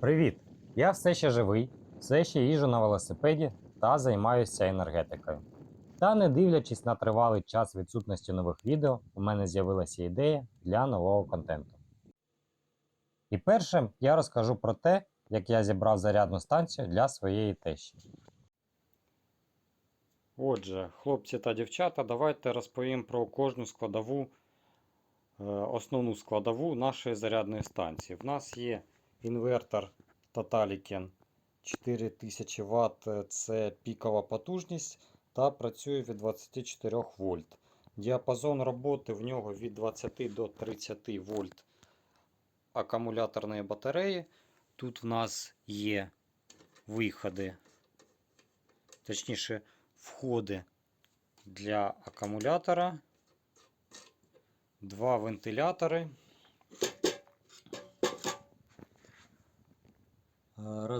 Привіт! Я все ще живий, все ще їжджу на велосипеді та займаюся енергетикою. Та не дивлячись на тривалий час відсутності нових відео, у мене з'явилася ідея для нового контенту. І першим я розкажу про те, як я зібрав зарядну станцію для своєї тещі. Отже, хлопці та дівчата, давайте розповім про кожну складову, е, основну складову нашої зарядної станції. В нас є інвертор Totaliken 4000 Вт це пікова потужність та працює від 24 вольт. Діапазон роботи в нього від 20 до 30 вольт акумуляторної батареї. Тут в нас є виходи, точніше, входи для акумулятора, два вентилятори.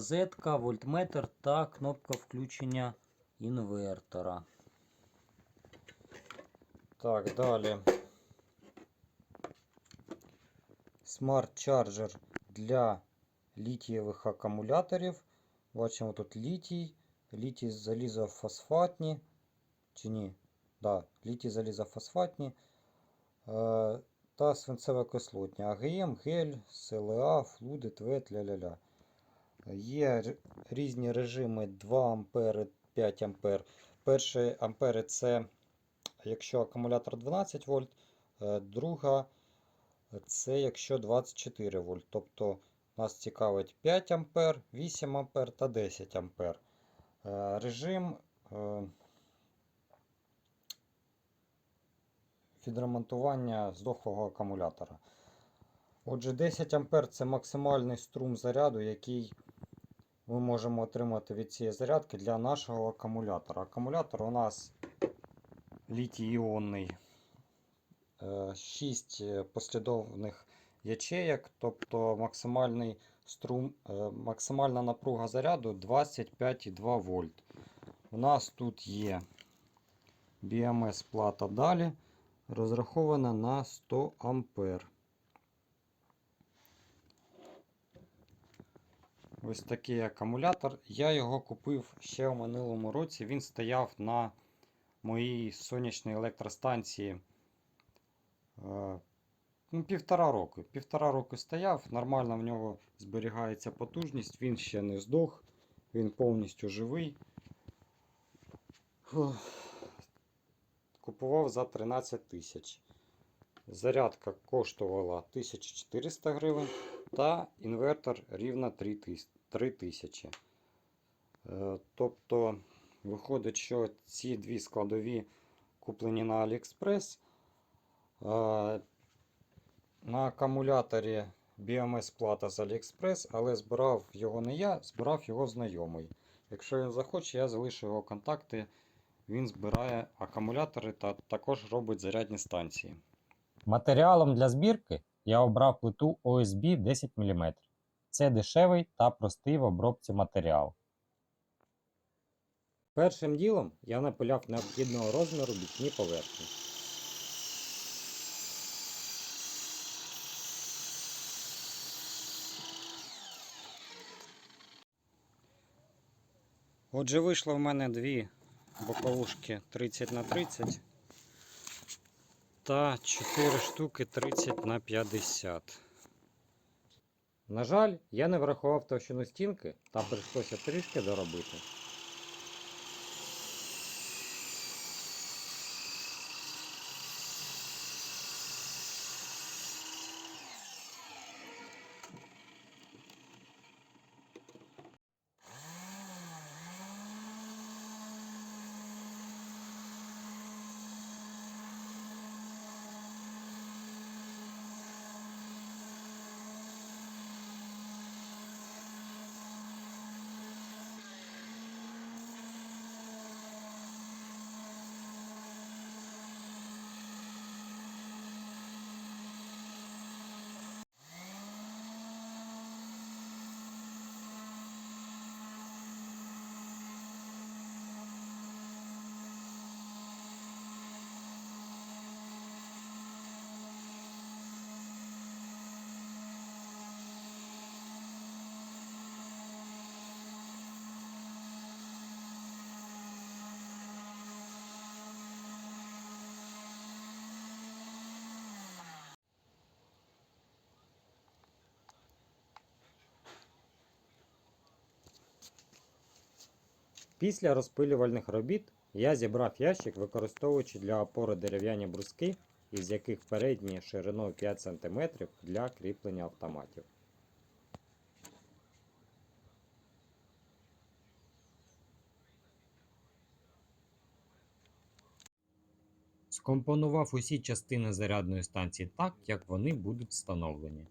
Розетка, вольтметр та кнопка включення інвертора. Так, далі. Смарт-чарджер для літієвих акумуляторів. Бачимо тут літій, літій залізофосфатні. Чи ні? Да, літій залізофосфатні. Е, та свинцево-кислотні. АГМ, гель, СЛА, флудит, ВЕТ, ля-ля-ля. Є різні режими 2 ампери, 5 ампер. Перший ампери це якщо акумулятор 12 вольт, е, друга це якщо 24 вольт. Тобто нас цікавить 5 ампер, 8 ампер та 10 ампер. Е, Режим е, відремонтування здохлого акумулятора. Отже, 10 ампер це максимальний струм заряду, який ми можемо отримати від цієї зарядки для нашого акумулятора. Акумулятор у нас літій-іонний. 6 послідовних ячеєк, тобто максимальний струм, е, максимальна напруга заряду 25,2 вольт. У нас тут є BMS плата далі, розрахована на 100 ампер. Ось такий акумулятор. Я його купив ще у минулому році. Він стояв на моїй сонячній електростанції е, ну, півтора року. Півтора року стояв, нормально в нього зберігається потужність, він ще не здох, він повністю живий. Купував за 13 тисяч. Зарядка коштувала 1400 гривень та інвертор рівно 3 тисячі. Е, Тобто, виходить, що ці дві складові куплені на AliExpress. Е, На акумуляторі BMS плата з AliExpress, але збирав його не я, збирав його знайомий. Якщо він захоче, я залишу його контакти. Він збирає акумулятори та також робить зарядні станції. Матеріалом для збірки я обрав плиту OSB 10 мм. Це дешевий та простий в обробці матеріал. Першим ділом я напиляв необхідного розміру бічні поверхні. Отже, вийшло в мене дві боковушки 30 на 30 та 4 штуки 30 на 50. На жаль, я не врахував товщину стінки там прийшлося трішки доробити. Після розпилювальних робіт я зібрав ящик, використовуючи для опори дерев'яні бруски, із яких передні шириною 5 см для кріплення автоматів. Скомпонував усі частини зарядної станції так, як вони будуть встановлені.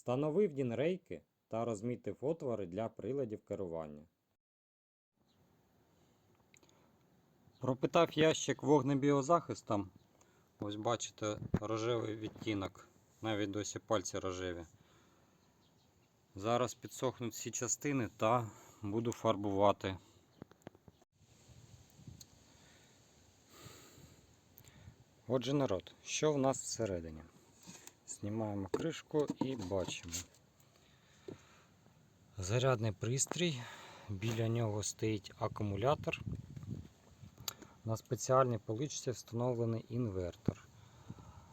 Встановив дінрейки та розмітив отвори для приладів керування. Пропитав ящик вогнебіозахистом. Ось бачите рожевий відтінок. Навіть досі пальці рожеві. Зараз підсохнуть всі частини та буду фарбувати. Отже, народ, що в нас всередині? Знімаємо кришку і бачимо. Зарядний пристрій, біля нього стоїть акумулятор. На спеціальній поличці встановлений інвертор.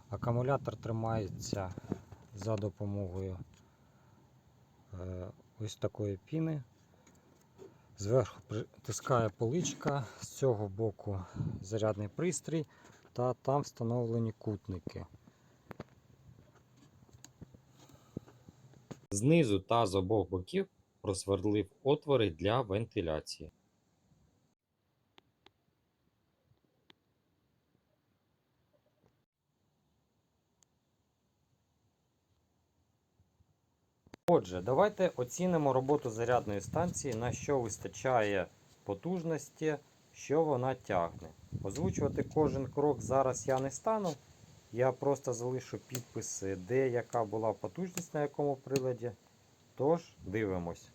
Акумулятор тримається за допомогою е, ось такої піни. Зверху притискає поличка, з цього боку зарядний пристрій та там встановлені кутники. Знизу та з обох боків просвердлив отвори для вентиляції. Отже, давайте оцінимо роботу зарядної станції, на що вистачає потужності, що вона тягне. Озвучувати кожен крок зараз я не стану. Я просто залишу підписи, де яка була потужність на якому приладі. Тож, дивимось.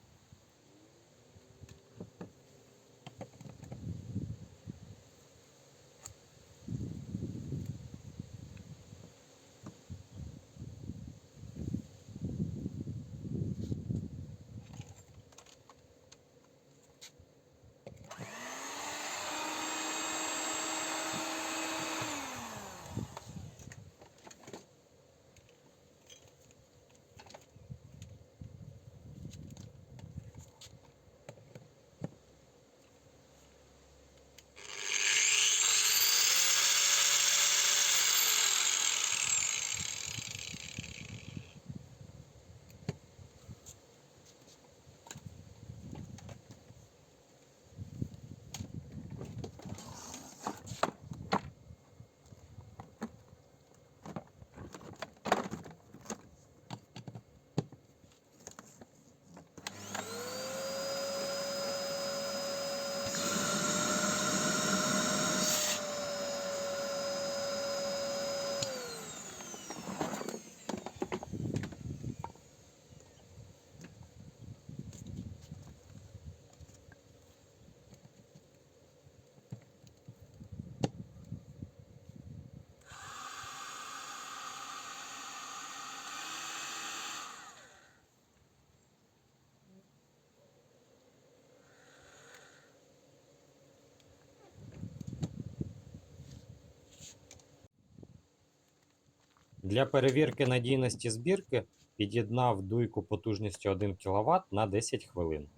Для перевірки надійності збірки під'єднав дуйку потужністю 1 кВт на 10 хвилин.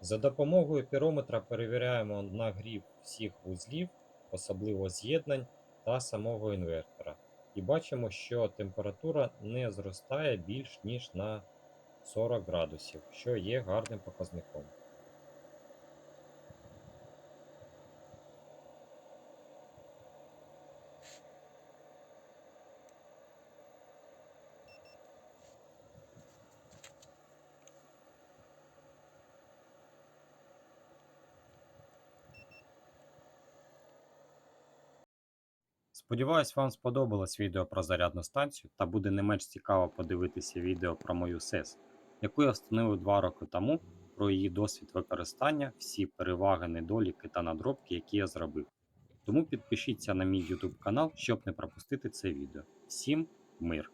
За допомогою пірометра перевіряємо нагрів всіх вузлів, особливо з'єднань та самого інвертора. І бачимо, що температура не зростає більш ніж на 40 градусів, що є гарним показником. Сподіваюсь, вам сподобалось відео про зарядну станцію та буде не менш цікаво подивитися відео про мою СЕС, яку я встановив два роки тому, про її досвід використання, всі переваги, недоліки та надробки, які я зробив. Тому підпишіться на мій YouTube канал, щоб не пропустити це відео. Всім мир!